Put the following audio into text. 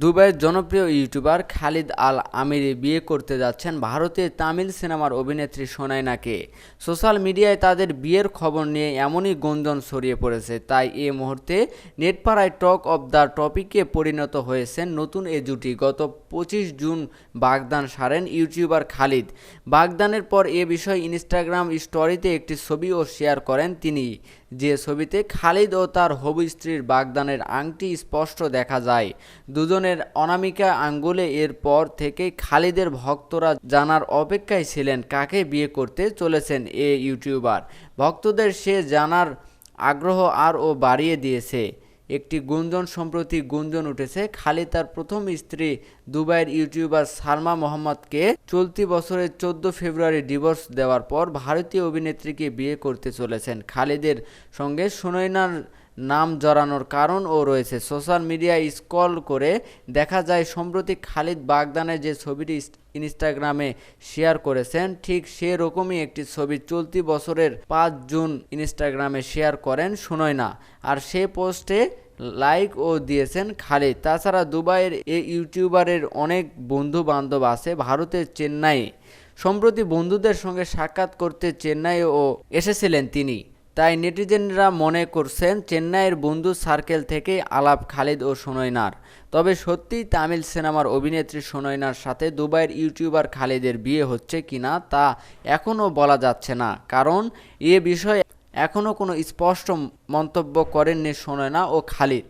দুবাইয়ের জনপ্রিয় ইউটিউবার খালিদ আল আমিরি বিয়ে করতে যাচ্ছেন ভারতের তামিল সিনেমার অভিনেত্রী সোনাইনাকে সোশ্যাল মিডিয়ায় তাদের বিয়ের খবর নিয়ে এমনই গুঞ্জন ছড়িয়ে পড়েছে, তাই এ মুহূর্তে নেটপাড়ায় টক অব দ্য টপিকে পরিণত হয়েছেন নতুন এ জুটি। গত পঁচিশ জুন বাগদান সারেন ইউটিউবার খালিদ। বাগদানের পর এ বিষয়ে ইনস্টাগ্রাম স্টোরিতে একটি ছবিও শেয়ার করেন তিনি। যে ছবিতে খালিদ ও তার হবু স্ত্রীর বাগদানের আংটি স্পষ্ট দেখা যায়। দুজনের অনামিকা আঙ্গুলে এর পর থেকেই খালিদের ভক্তরা জানার অপেক্ষায় ছিলেন কাকে বিয়ে করতে চলেছেন এ ইউটিউবার। ভক্তদের সে জানার আগ্রহ আরও বাড়িয়ে দিয়েছে। একটি গুঞ্জন সম্প্রতি গুঞ্জন উঠেছে। খালি তার প্রথম স্ত্রী দুবাইয়ের ইউটিউবার সালমা মোহাম্মদকে চলতি বছরের চোদ্দ ফেব্রুয়ারি ডিভোর্স দেওয়ার পর ভারতীয় অভিনেত্রীকে বিয়ে করতে চলেছেন খালিদের সঙ্গে সুনয়নার নাম জড়ানোর কারণও রয়েছে। সোশ্যাল মিডিয়ায় স্ক্রল করে দেখা যায়, সম্প্রতি খালিদ বাগদানের যে ছবিটি ইনস্টাগ্রামে শেয়ার করেছেন, ঠিক সেরকমই একটি ছবি চলতি বছরের পাঁচ জুন ইনস্টাগ্রামে শেয়ার করেন সুনয়না। আর সে পোস্টে লাইক ও দিয়েছেন খালিদ। তাছাড়া দুবাইয়ের এই ইউটিউবারের অনেক বন্ধু বান্ধব আছে, ভারতের চেন্নাইয়ে। সম্প্রতি বন্ধুদের সঙ্গে সাক্ষাৎ করতে চেন্নাইও এসেছিলেন তিনি। তাই নেটিজেনরা মনে করছেন চেন্নাইয়ের বন্ধু সার্কেল থেকে আলাপ খালিদ ও সোনয়নার তবে সত্যিই তামিল সিনেমার অভিনেত্রী সোনয়নার সাথে দুবাইয়ের ইউটিউবার খালিদের বিয়ে হচ্ছে কিনা তা এখনও বলা যাচ্ছে না। কারণ এ বিষয়ে এখনও কোনো স্পষ্ট মন্তব্য করেননি সোনয়না ও খালিদ।